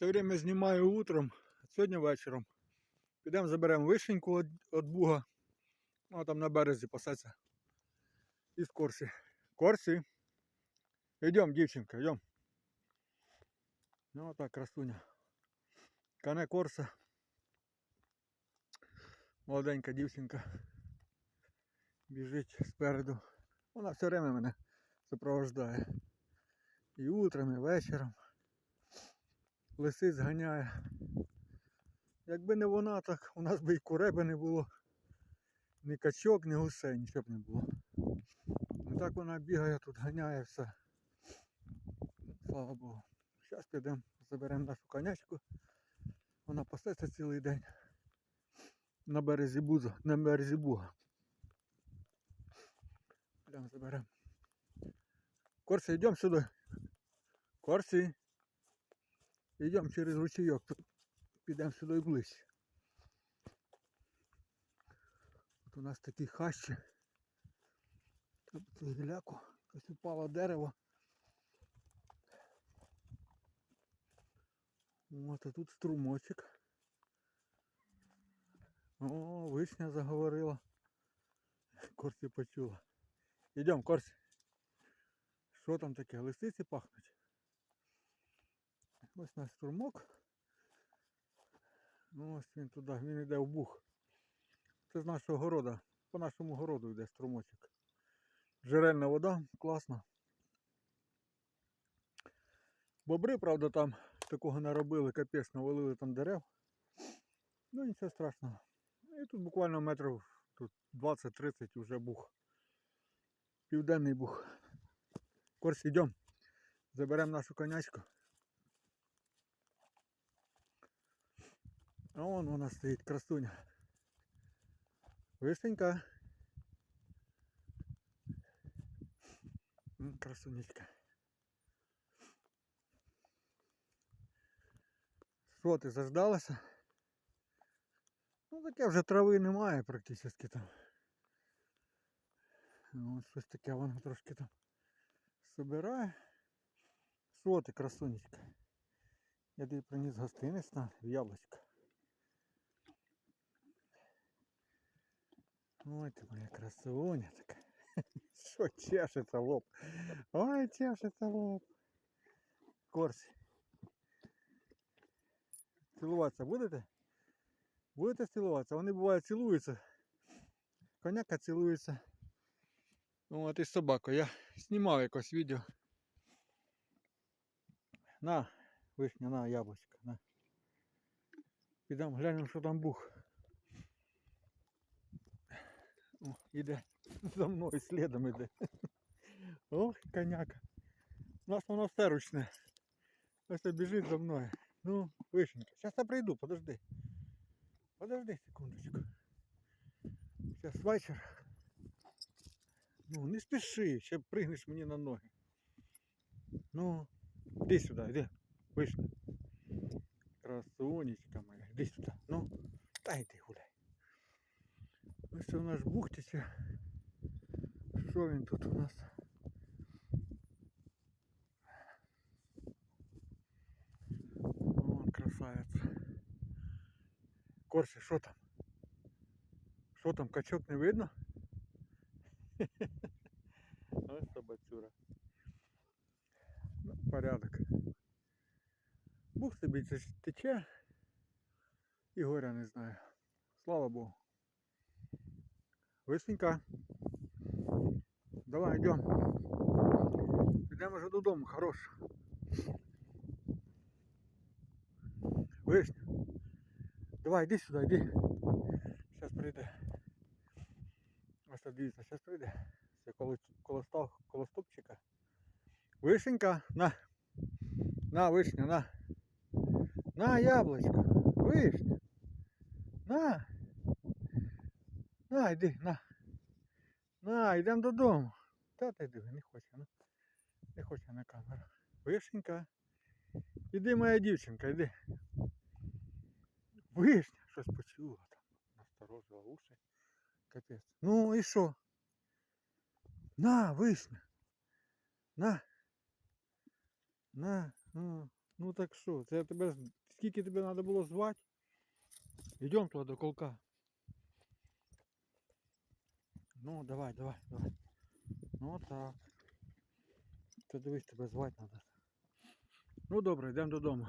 Все время знімаю утром, а сьогодні вечором. Підемо заберемо вишеньку від буга. Ну, а там на березі пасеться. Із корсі. Корсі. Йдем, дівчинка, йдем. Ну так, красуня. Кане корса. Молоденька дівчинка. Біжить спереду. Вона все время мене супровождає. І утром, і вечором. Лисиць ганяє. Якби не вона, так у нас би і куреби не було. Ні качок, ні гусей, нічого б не було. А так вона бігає тут, ганяє все. Слава Богу. Зараз підемо, заберемо нашу конячку. Вона пасеться цілий день. На березі буза, на березі буга. Підемо заберемо. Корсі, йдемо сюди. Корсі. Йдемо через ручейок. Підемо сюди ближче. Тут у нас такі хащі. Тут гіляку. Ось упало дерево. От а тут струмочок. О, вишня заговорила. Корсі почула. Йдемо, Корсі. Що там таке? Лисиці пахнуть? Ось наш струмок. Ну ось він туди, він йде в бух. Це з нашого города. По нашому городу йде струмочок. Джерельна вода, класно. Бобри, правда, там такого наробили, капець, навалили там дерев. Ну нічого страшного. І тут буквально метрів 20-30 вже бух. Південний бух. Корс, йдемо. Заберемо нашу конячку. А вон вона стоїть, красуня. Вишенька. Красунечка. Що ти заждалася? Ну таке вже трави немає практично там. Ну, От щось таке воно трошки там собирає. Що ти, красунечка? Я тобі приніс гостинець на яблучко. Ой ти моя красуня така. Що чешеться лоб? Ой, чешеться лоб. Корсі. Цілуватися будете? Будете цілуватися? Вони бувають цілуються. Коняка цілується. Ну, от і з собакою. Я знімав якось відео. На, вишня, на яблучко, на. Підемо глянемо, що там бух. О, іде за мною слідом іде. Ох, коняка. У нас воно все ручне. Ось це біжить за мною. Ну, вишенька. Зараз я прийду, подожди. Подожди секундочку. Зараз вечір. Ну, не спіши, ще пригнеш мені на ноги. Ну, іди сюди, іди. Вишня. Красунечка моя, іди сюди. Ну, та йди гуляй. Ось це у нас бухтиться. Що він тут у нас? О, красавець. Корси, що там? Що там, качок не видно? Ось собацюра. Ну, порядок. Бух собі це ж тече. І горя не знаю. Слава Богу. Вишенька. Давай йдемо. Йдемо вже додому, хорош. Вишня. Давай, йди сюди, йди. Зараз прийде. Ось так дивіться, зараз прийде. Це. Вишенька, на. На, вишня, на. На, яблучко. Вишня. На. На, йди, на. На, йдемо додому. Та ти диви, не хоче, ну. Не хоче на камеру. Вишенька. Іди, моя дівчинка, йди. Вишня, щось почула там. Насторожила уші. Капець. Ну і що? На, вишня. На. На. Ну, Ну так що, це тебе з- скільки тебе треба було звати? Йдемо туди до колка. Ну, давай, давай, давай. Ну так. Це дивись, тебе звати треба. Ну добре, йдемо додому.